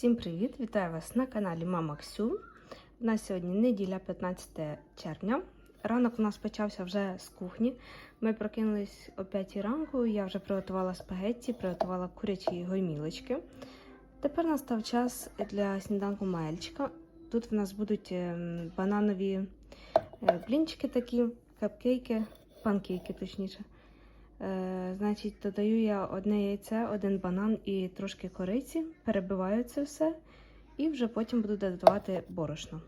Всім привіт! Вітаю вас на каналі Мама Ксю. У нас сьогодні неділя 15 червня. Ранок у нас почався вже з кухні. Ми прокинулись о 5 ранку. Я вже приготувала спагетті, приготувала курячі гоймілочки. Тепер настав час для сніданку маельчика. Тут в нас будуть ем, бананові е, блінчики такі, капкейки, панкейки точніше. Е, значить, додаю я одне яйце, один банан і трошки кориці, перебиваю це все і вже потім буду додавати борошно.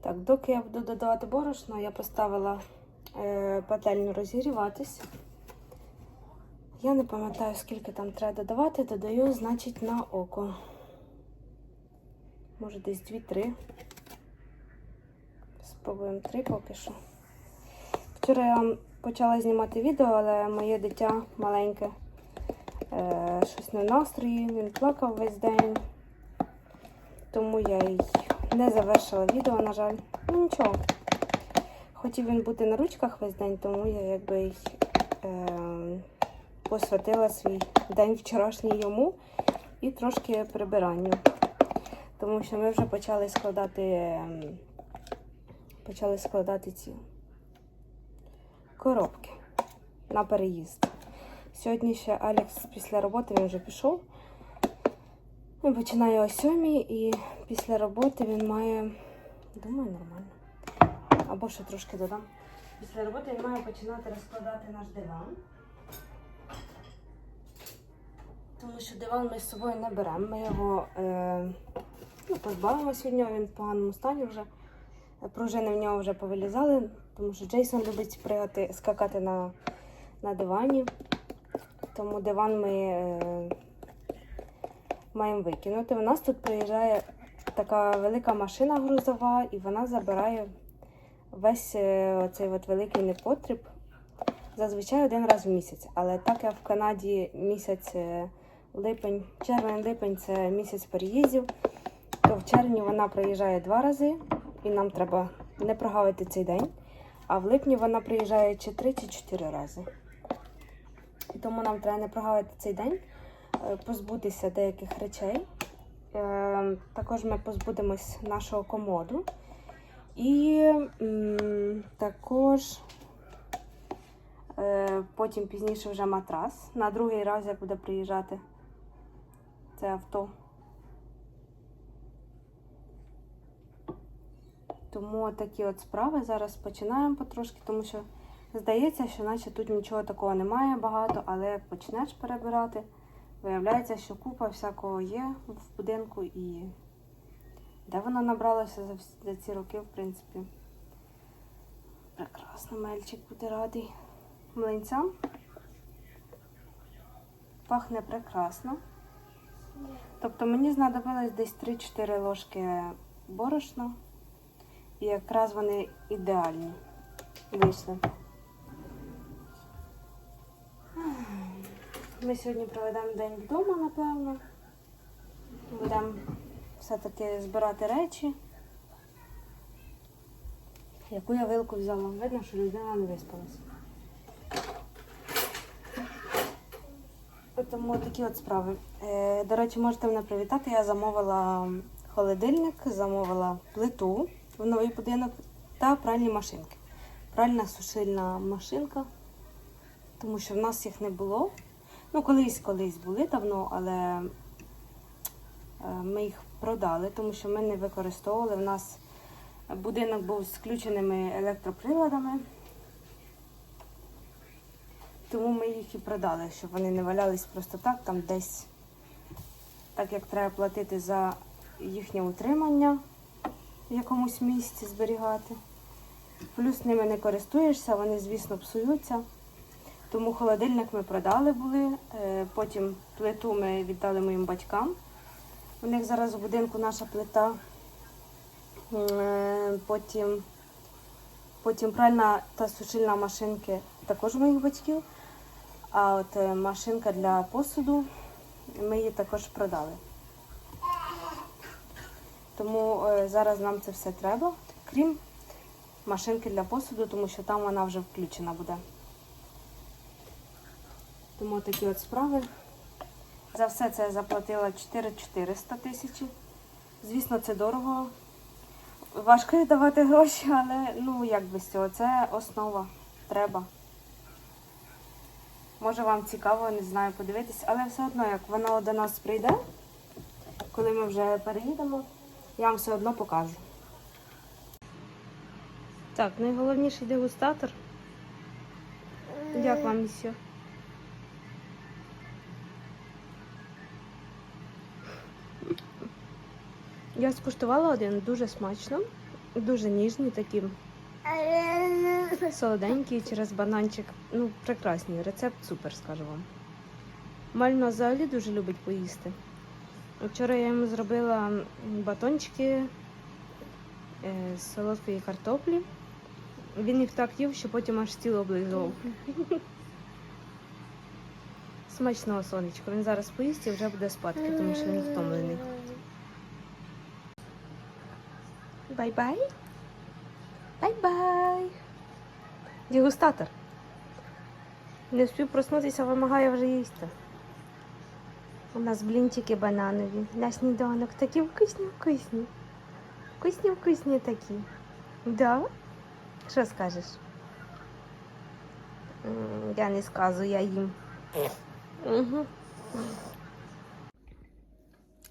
Так, доки я буду додавати борошно, я поставила пательню розігріватись. Я не пам'ятаю, скільки там треба додавати, додаю, значить, на око. Може, десь 2-3. Спробуємо 3 поки що. Вчора я вам почала знімати відео, але моє дитя маленьке е, щось не в настрої, він плакав весь день, тому я й не завершила відео, на жаль. Ну нічого. Хотів він бути на ручках весь день, тому я якби е, посвятила свій день вчорашній йому і трошки прибиранню. Тому що ми вже почали складати, ем, почали складати ці коробки на переїзд. Сьогодні ще Алекс після роботи він вже пішов. Він починає о сьомій і після роботи він має, думаю, нормально. Або ще трошки додам. Після роботи він має починати розкладати наш диван. Тому що диван ми з собою не беремо. Ми його е, ну, позбавимося від нього, він в поганому стані вже. Пружини в нього вже повилізали, тому що Джейсон любить пригати, скакати на, на дивані. Тому диван ми е, маємо викинути. У нас тут приїжджає така велика машина грузова, і вона забирає весь е, оцей от великий непотріб. Зазвичай один раз в місяць. Але так як в Канаді місяць е, липень, червень-липень це місяць переїздів, то в червні вона приїжджає два рази, і нам треба не прогавити цей день. А в липні вона приїжджає чи три, чи чотири рази. Тому нам треба не прогавити цей день, е, позбутися деяких речей. Е, Також ми позбудемось нашого комоду. І також е, потім пізніше вже матрас. На другий раз як буде приїжджати це авто. Тому такі от справи зараз починаємо потрошки, тому що здається, що наче тут нічого такого немає багато, але як почнеш перебирати, виявляється, що купа всякого є в будинку і де воно набралося за, за ці роки, в принципі. Прекрасно, мельчик буде радий млинцям. Пахне прекрасно. Тобто мені знадобилось десь 3-4 ложки борошна. І якраз вони ідеальні вийшли. Ми сьогодні проведемо день вдома, напевно. Будемо все-таки збирати речі. Яку я вилку взяла? Видно, що людина не виспалася. Тому такі от справи. Е, до речі, можете мене привітати. Я замовила холодильник, замовила плиту в новий будинок та пральні машинки. Пральна сушильна машинка, тому що в нас їх не було. Ну, колись колись були давно, але е, ми їх продали, тому що ми не використовували. У нас будинок був з включеними електроприладами. Тому ми їх і продали, щоб вони не валялись просто так, там десь, так як треба платити за їхнє утримання в якомусь місці зберігати. Плюс ними не користуєшся, вони, звісно, псуються. Тому холодильник ми продали були, е, потім плиту ми віддали моїм батькам. У них зараз у будинку наша плита. Е, Потім, потім пральна та сушильна машинки також у моїх батьків. А от е, машинка для посуду ми її також продали. Тому е, зараз нам це все треба, крім машинки для посуду, тому що там вона вже включена буде. Тому такі от справи. За все це я заплатила 4400 тисячі. Звісно, це дорого. Важко давати гроші, але ну як без цього, це основа. Треба. Може вам цікаво, не знаю, подивитись, але все одно, як воно до нас прийде, коли ми вже переїдемо, я вам все одно покажу. Так, найголовніший дегустатор. Як вам місьо? Я скуштувала один дуже смачно, дуже ніжний, такий солоденький через бананчик. Ну, прекрасний рецепт, супер, скажу вам. Мально взагалі дуже любить поїсти. Вчора я йому зробила батончики е, з солодкої картоплі. Він їх так їв, що потім аж стіл облизував. Смачного сонечко. Він зараз поїсть і вже буде спадки, тому що він втомлений. Бай-бай. Бай-бай. Дегустатор. Не встиг проснутися, вимагає вже їсти. У нас блінчики бананові. На сніданок такі вкусні-вкусні. Вкусні-вкусні такі. Да? Що скажеш? Я не сказу, я їм. Угу.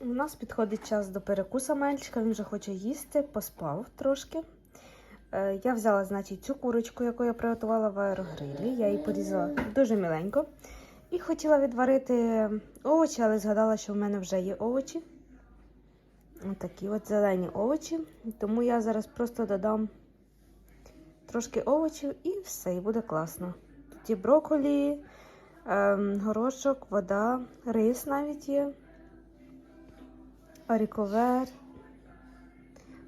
У нас підходить час до перекуса мальчика, він вже хоче їсти, поспав трошки. Е, Я взяла, значить, цю курочку, яку я приготувала в аерогрилі. Я її порізала дуже міленько. І хотіла відварити овочі, але згадала, що в мене вже є овочі. Такі от зелені овочі. Тому я зараз просто додам трошки овочів і все, і буде класно. Тут є брокколі, ем, горошок, вода, рис навіть є. Аріковер,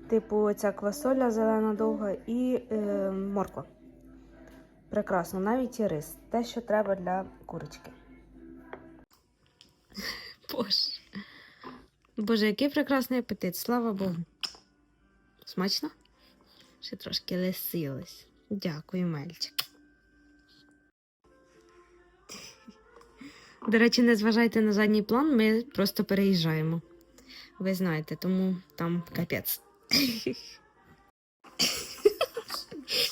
типу ця квасоля зелена довга і е, морква. Прекрасно, навіть і рис. Те, що треба для курочки. Боже. Боже, який прекрасний апетит, слава Богу. Смачно? Ще трошки лисилось. Дякую, мальчик. До речі, не зважайте на задній план, ми просто переїжджаємо. Ви знаєте, тому там капець.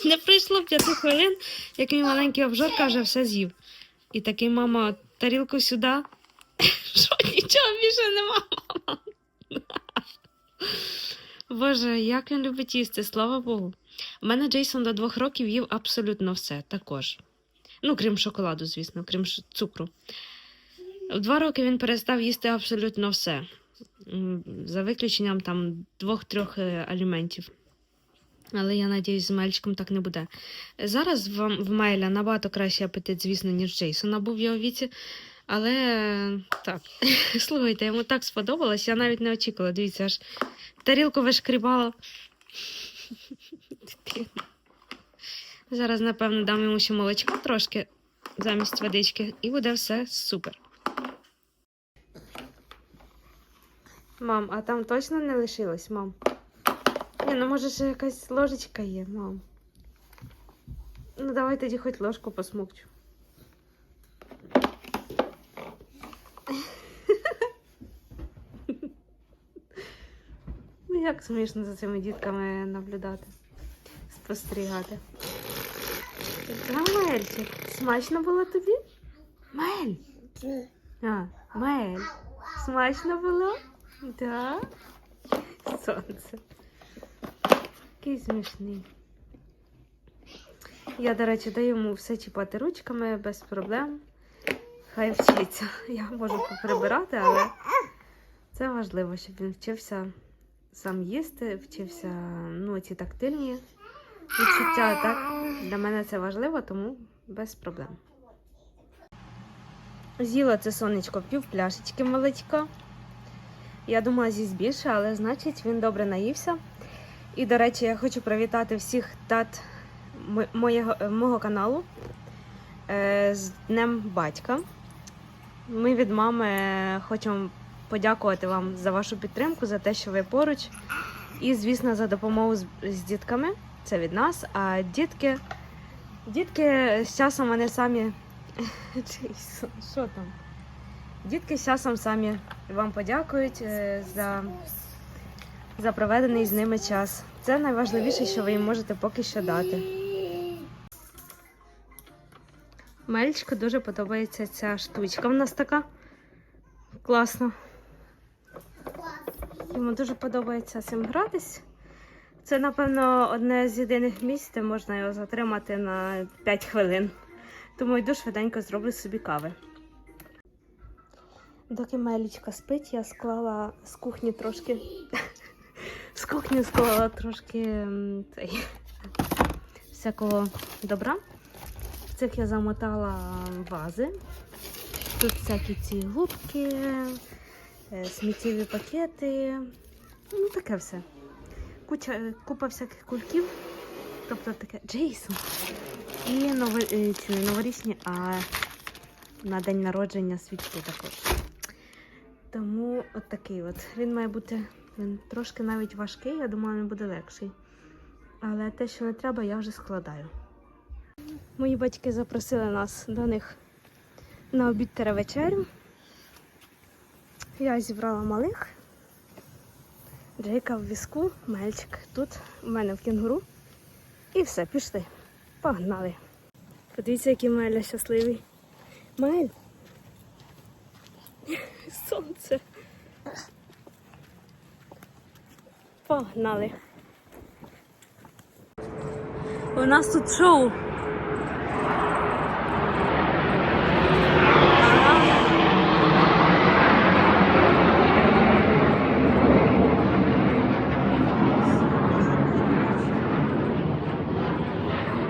Не пройшло 5 хвилин, як мій маленький обжорка вже все з'їв. І такий, мама, тарілку сюди. Що нічого більше нема, мама. Боже, як він любить їсти, слава Богу. У мене Джейсон до двох років їв абсолютно все також. Ну, крім шоколаду, звісно, крім цукру. В два роки він перестав їсти абсолютно все. За виключенням там двох-трьох е, аліментів. Але я надіюсь, з Мельчиком так не буде. Зараз в, Мейля набагато кращий апетит, звісно, ніж Джейсона був в його віці. Але так, слухайте, йому так сподобалось, я навіть не очікувала. Дивіться, аж тарілку вишкрібала. Зараз, напевно, дам йому ще молочка трошки замість водички, і буде все супер. Мам, а там точно не лишилось, мам? Ні, ну може ще якась ложечка є, мам. Ну давай тоді хоч ложку посмокчу. Ну як смішно за цими дітками наблюдати, спостерігати. Мельчик, смачно було тобі? Мель! А, Мель, смачно було? Да? Сонце. Який смішний. Я, до речі, даю йому все чіпати ручками без проблем. Хай вчиться. Я можу поприбирати, але це важливо, щоб він вчився сам їсти, вчився ну, ці тактильні відчуття. Так? Для мене це важливо, тому без проблем. З'їла це сонечко пів пляшечки молочка. Я думала, з'їсть більше, але значить він добре наївся. І, до речі, я хочу привітати всіх тат моєго, е, мого каналу е, з Днем Батька. Ми від мами хочемо подякувати вам за вашу підтримку, за те, що ви поруч. І, звісно, за допомогу з, з дітками. Це від нас. А дітки, дітки з часом вони самі. Що там? Дітки часом самі вам подякують е, за, за проведений з ними час. Це найважливіше, що ви їм можете поки що дати. Мельчику дуже подобається ця штучка. В нас така класна. Йому дуже подобається цим гратись. Це, напевно, одне з єдиних місць, де можна його затримати на 5 хвилин. Тому йду швиденько зроблю собі кави. Доки Мелічка спить, я склала з кухні трошки. З кухні склала трошки цей, всякого добра. В цих я замотала вази. Тут всякі ці губки, е, сміттєві пакети. Ну, таке все. Куча, купа всяких кульків. Тобто таке Джейсон. І нови, е, ці новорічні, а на день народження свічки також. Тому от такий от. Він має бути він трошки навіть важкий, я думаю, він буде легший. Але те, що не треба, я вже складаю. Мої батьки запросили нас до них на обід та вечерю. Я зібрала малих. Джейка в візку, мельчик тут, у мене в кінгуру. І все, пішли. Погнали. Подивіться, який Меля щасливий. Мель. Сонце. Погнали. У нас тут шоу.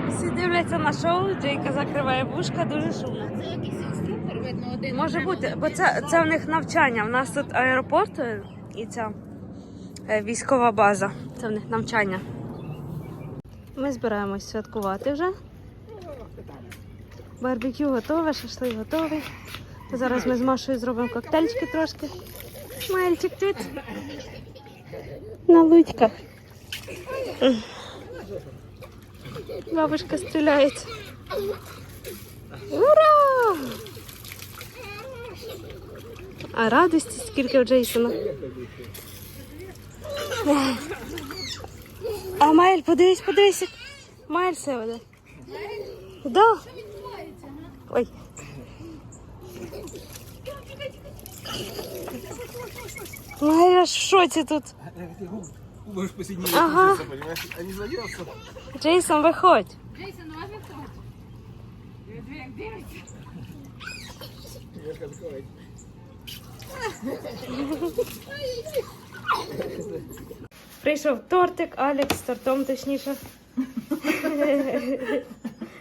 Всі дивляться на шоу, Джейка закриває вушка, дуже шумно. Це якийсь інструктор, видно, один. Може бути, бо це, це в них навчання. У нас тут аеропорт е, і ця е, військова база. Це в них навчання. Ми збираємось святкувати вже. Барбекю готове, шашлик готовий. Зараз ми з Машою зробимо коктейльчики трошки. Мальчик тут. На лучках. Бабушка стріляє. Ура! А радості скільки у Джейсона. А Маель, подивись, подивись. як Маель все веде. Да. Ой. Маель аж в шоці тут. Можешь посидеть, Ага. понимаешь? А не зайдется. Джейсон, виходь. Джейсон, ну може хто? Диви, як дивиться. Я как сказать. Прийшов тортик, Алекс з тортом точніше.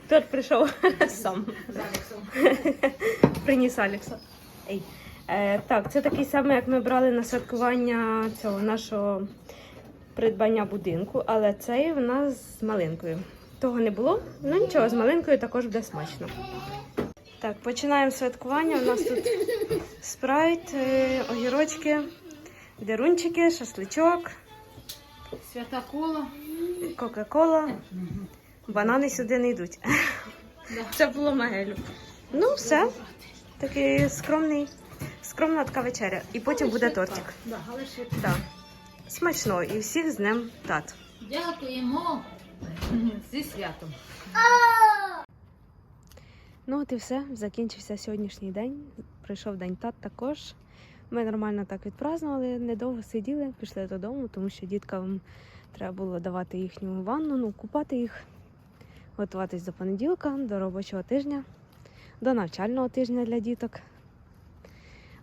Торт прийшов сам. Приніс Алекса. Ей. Е, так, це такий самий, як ми брали на святкування цього нашого придбання будинку, але цей в нас з малинкою. Того не було, ну нічого, з малинкою також буде смачно. Так, починаємо святкування. У нас тут спрайт, е, огірочки, дерунчики, шашличок. Свята кола. Кока-кола. Банани сюди не йдуть. Це було Магелю. Ну, все. Такий скромний, скромна така вечеря. І потім буде тортик. Да, але ще Так. Смачно. І всіх з днем тат. дякуємо зі святом. Ну, от і все. Закінчився сьогоднішній день. Прийшов день тат також. Ми нормально так відпразнували, недовго сиділи, пішли додому, тому що діткам треба було давати їхню ванну, ну, купати їх, готуватись до понеділка, до робочого тижня, до навчального тижня для діток.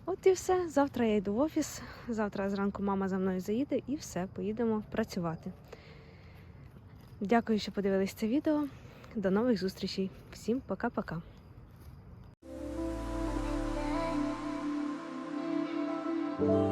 От і все. Завтра я йду в офіс. Завтра зранку мама за мною заїде і все, поїдемо працювати. Дякую, що подивились це відео. До нових зустрічей. Всім пока-пока. Thank